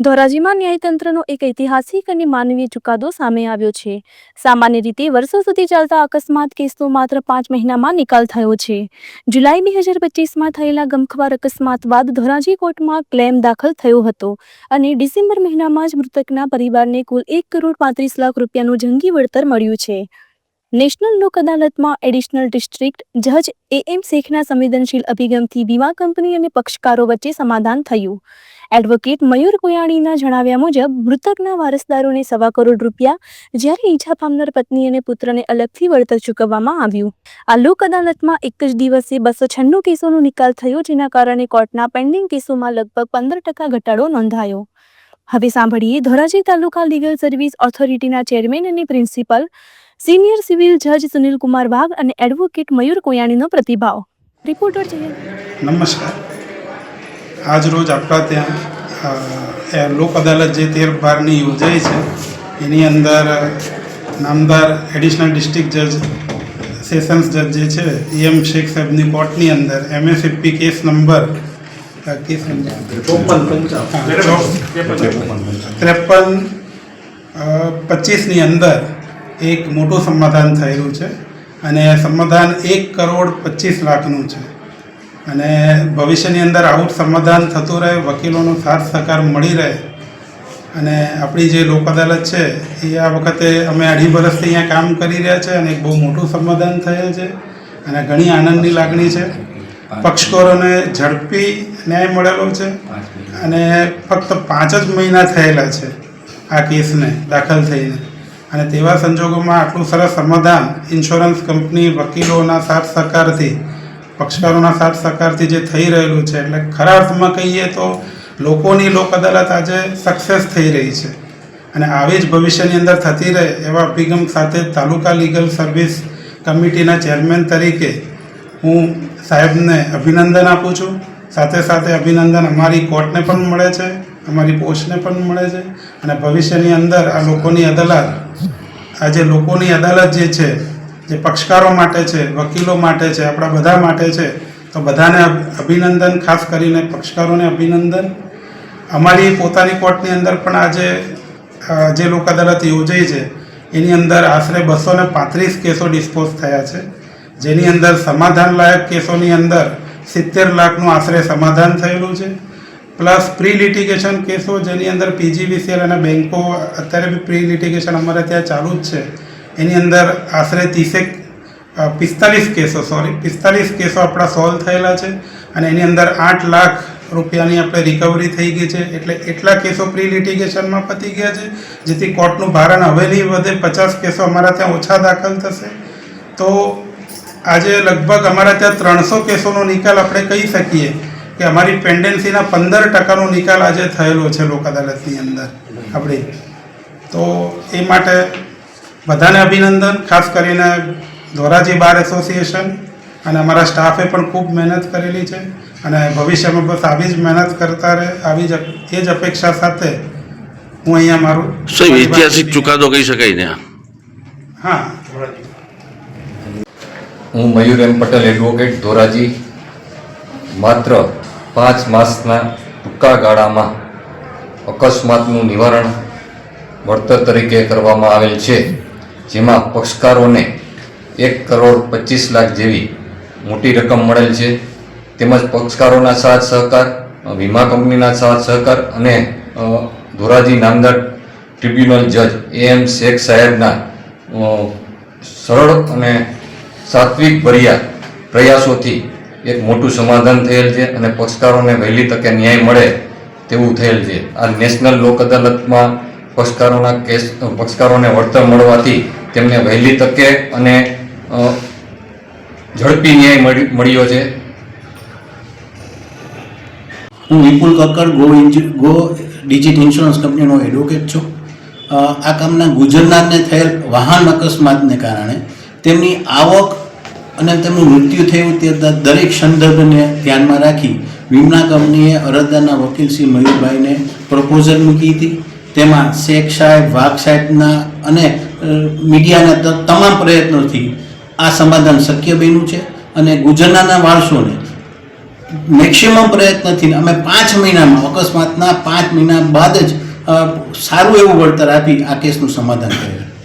ધોરાજીમાં ન્યાયતંત્રનો એક ઐતિહાસિક અને માનવીય ચુકાદો સામે આવ્યો છે. સામાન્ય રીતે વર્ષો સુધી ચાલતા અકસ્માત કેસનો માત્ર પાંચ મહિનામાં નિકાલ થયો છે. જુલાઈ બે હજાર પચીસમાં થયેલા ગમખવાર અકસ્માત બાદ ધોરાજી કોર્ટમાં ક્લેમ દાખલ થયો હતો અને ડિસેમ્બર મહિનામાં જ મૃતકના પરિવારને કુલ એક કરોડ પાંત્રીસ લાખ રૂપિયાનું જંગી વળતર મળ્યું છે. નેશનલ લોક અદાલતમાં એડિશનલ ડિસ્ટ્રિક્ટ જજ એ એમ શેખના સંવેદનશીલ અભિગમથી વીમા કંપની અને પક્ષકારો વચ્ચે સમાધાન થયું. એડવોકેટ મયુર કોયાણીના જણાવ્યા મુજબ, મૃતકના વારસદારોને સવા કરોડ રૂપિયા જ્યારે ઈજા પામનાર પત્ની અને પુત્રને અલગથી વળતર ચૂકવવામાં આવ્યું. આ લોક અદાલતમાં એક જ દિવસે બસો છન્નું કેસોનો નિકાલ થયો, જેના કારણે કોર્ટના પેન્ડિંગ કેસોમાં લગભગ પંદર ટકા ઘટાડો નોંધાયો. હવે સાંભળીએ ધોરાજી તાલુકા લીગલ સર્વિસ ઓથોરિટીના ચેરમેન અને પ્રિન્સિપલ સિનિયર સિવિલ જજ સુનિલ કુમાર વાઘ અને એડવોકેટ મયુર કોયાણીનો પ્રતિભાવ. રિપોર્ટર જયંત નમસ્કાર. આજ રોજ આપણા ત્યાં લોક અદાલત જે તેર બારની યોજાઈ છે એની અંદર નામદાર એડિશનલ ડિસ્ટ્રિક્ટ જજ સેશન્સ જજ જે છે એમ શેખ સાહેબની કોર્ટની અંદર એમએસએફપી કેસ નંબર કેસ ત્રેપન પચીસની અંદર એક મોટું સમાધાન થયેલું છે અને સમાધાન એક કરોડ પચીસ લાખનું છે. અને ભવિષ્યની અંદર આવું સમાધાન થતું રહે, વકીલોનો સાથ સહકાર મળી રહે, અને આપણી જે લોક અદાલત છે, એ આ વખતે અમે અઢી વર્ષથી અહીંયા કામ કરી રહ્યા છે અને એક બહુ મોટું સમાધાન થયેલ છે અને ઘણી આનંદની લાગણી છે. પક્ષકારોને ઝડપી ન્યાય મળેલો છે અને ફક્ત પાંચ જ મહિના થયેલા છે આ કેસને દાખલ થઈને. અને તેવા સંજોગોમાં આટલું સરસ સમાધાન ઇન્સ્યોરન્સ કંપની વકીલોના સાથ સહકારથી, પક્ષકારોના સાથ સહકારથી જે થઈ રહેલું છે, એટલે ખરા અર્થમાં કહીએ તો લોકોની લોક અદાલત આજે સક્સેસ થઈ રહી છે. અને આવી જ ભવિષ્યની અંદર થતી રહે એવા અભિગમ સાથે તાલુકા લીગલ સર્વિસ કમિટીના ચેરમેન તરીકે હું સાહેબને અભિનંદન આપું છું. સાથે સાથે અભિનંદન અમારી કોર્ટને પણ મળે છે. અમારી પોસ્ટને પણ મળે છે અને ભવિષ્યની અંદર આ લોકોની અદાલત, આ જે લોકોની અદાલત જે છે, જે પક્ષકારો માટે છે, વકીલો માટે છે, આપણા બધા માટે છે, તો બધાને અભિનંદન, ખાસ કરીને પક્ષકારોને અભિનંદન. અમારી પોતાની કોર્ટની અંદર પણ આજે જે લોક અદાલત યોજાઈ છે, એની અંદર આશરે બસો ને પાંત્રીસ કેસો ડિસ્પોઝ થયા છે. જેની અંદર સમાધાનલાયક કેસોની અંદર સિત્તેર લાખનું આશરે સમાધાન થયેલું છે. પ્લસ પ્રી લિટિગેશન કેસો જેની અંદર પીજીવીસીએલ અને બેન્કો અત્યારે બી પ્રી લિટિગેશન અમારે ત્યાં ચાલુ જ છે. એની અંદર આશરે ત્રીસેક પિસ્તાલીસ કેસો, સોરી, પિસ્તાલીસ કેસો આપણા સોલ્વ થયેલા છે અને એની અંદર આઠ લાખ રૂપિયાની આપણે રિકવરી થઈ ગઈ છે. એટલે એટલા કેસો પ્રી લિટિગેશનમાં પતી ગયા છે, જેથી કોર્ટનું ભારણ હવે નહીં વધે. પચાસ કેસો અમારા ત્યાં ઓછા દાખલ થશે. તો આજે લગભગ અમારા ત્યાં ત્રણસો કેસોનો નિકાલ આપણે કહી શકીએ. કે અમારી પેન્ડન્સીના પંદર ટકાનો નિકાલ આજે થયેલો છે લોક અદાલતની અંદર આપણે તો એ માટે બધાને અભિનંદન ખાસ કરીને ધોરાજી બાર એસોસિએશન અને અમારા સ્ટાફે પણ ખૂબ મહેનત કરેલી છે અને ભવિષ્યમાં બસ આવી જ મહેનત કરતા રહે આવી જ એ જ અપેક્ષા સાથે હું અહીંયા મારું ઐતિહાસિક ચુકાદો કહી શકાય ને આ? હા હું મયુર એમ પટેલ એડવોકેટ ધોરાજી માત્ર પાંચ માસના ટૂંકા ગાળામાં અકસ્માતનું નિવારણ વળતર તરીકે કરવામાં આવેલ છે, જેમાં પક્ષકારોને એક કરોડ પચીસ લાખ જેવી મોટી રકમ મળેલ છે. તેમજ પક્ષકારોના સાથ સહકાર વીમા કંપનીના સાથ સહકાર અને ધોરાજી નામદાર ટ્રિબ્યુનલ જજ એ એમ શેખ સાહેબના સરળ અને સાત્વિક ભર્યા પ્રયાસોથી એક મોટું સમાધાન થયેલ છે અને પક્ષકારોને વહેલી તકે ન્યાય મળે તેવું થયેલ છે. આ નેશનલ લોક અદાલતમાં પક્ષકારોના કેસ પક્ષકારોને વળતર મળવાથી તેમને વહેલી તકે અને ઝડપી ન્યાય મળી, મળ્યો છે. હું Vipul Kakkad, go go digit insurance કંપનીનો એડવોકેટ છું. આ કામના ગુજરનારને થયેલ વાહન અકસ્માતને કારણે તેમની આવક અને તેમનું મૃત્યુ થયું તે દરેક સંદર્ભને ધ્યાનમાં રાખી વીમા કંપનીએ અરજદારના વકીલ શ્રી મયુરભાઈને પ્રપોઝલ મૂકી હતી. તેમાં શેખ સાહેબ, વાઘ સાહેબના અને મીડિયાના તમામ પ્રયત્નોથી આ સમાધાન શક્ય બન્યું છે અને ગુજરનારના વારસોને મેક્સિમમ પ્રયત્નથી અમે પાંચ મહિનામાં, અકસ્માતના પાંચ મહિના બાદ જ સારું એવું વળતર આપી આ કેસનું સમાધાન કરેલ